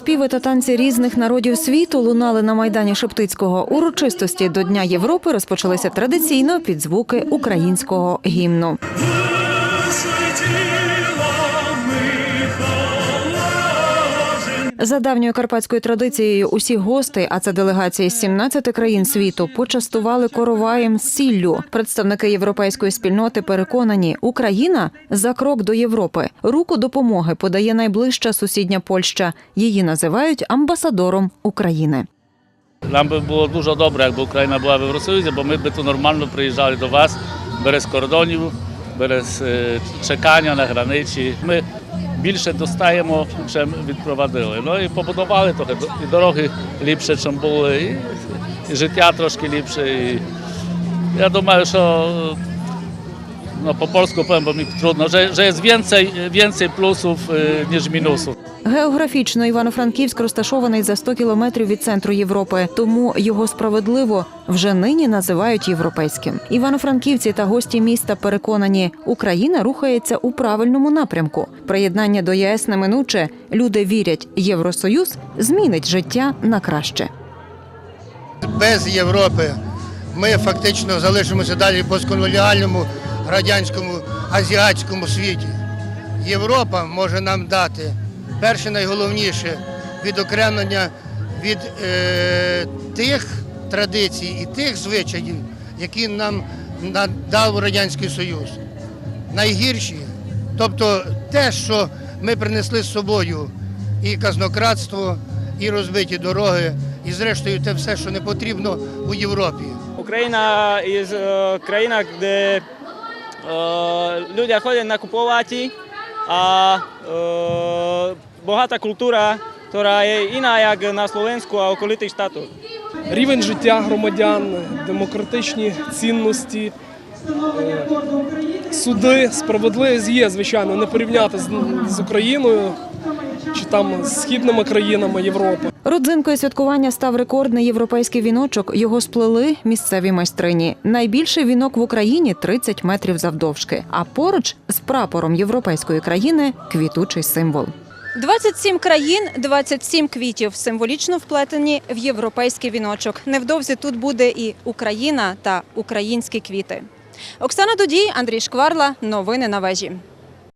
співи та танці різних народів світу лунали на майдані Шептицького. Урочистості до Дня Європи розпочалися традиційно під звуки українського гімну. За давньою карпатською традицією, усі гости, а це делегації з 17 країн світу, почастували короваєм сіллю. Представники європейської спільноти переконані, Україна за крок до Європи. Руку допомоги подає найближча сусідня Польща. Її називають амбасадором України. Нам би було дуже добре, якби Україна була в Євросоюзі, бо ми б тут нормально приїжджали до вас без кордонів, без е, чекання на границі. Ми більше достаємо, чим відпровадили. Ну і побудували трохи і дороги ліпше, чим були, і, і життя трошки ліпше. І я думаю, що no, po polsku powiem, bo mi trudno, że, że jest więcej, więcej plusów y, niż minusów. Географічно Івано-Франківськ розташований за 100 кілометрів від центру Європи, тому його справедливо вже нині називають європейським. Івано-франківці та гості міста переконані, Україна рухається у правильному напрямку. Приєднання до ЄС неминуче. Люди вірять, Євросоюз змінить життя на краще. Без Європи ми фактично залишимося далі в постколоніальному радянському азіатському світі. Європа може нам дати перше найголовніше відокремлення від е, тих традицій і тих звичаїв, які нам надав Радянський Союз. Найгірші, тобто те, що ми принесли з собою і казнократство, і розбиті дороги, і зрештою те все, що не потрібно у Європі. Україна je e, krajina gdje chodia nakupovať a багата культура, яка є інша, як на Словенську, а околитих штатів. рівень життя громадян, демократичні цінності, е, суди, справедливість є, звичайно, не порівняти з Україною чи там з східними країнами Європи. Родзинкою святкування став рекордний європейський віночок. Його сплели місцеві майстрині. Найбільший вінок в Україні 30 метрів завдовжки. А поруч з прапором європейської країни квітучий символ. 27 країн, 27 квітів, символічно вплетені в європейський віночок. Невдовзі тут буде і Україна та українські квіти. Оксана Дудій, Андрій Шкварла. Новини на вежі.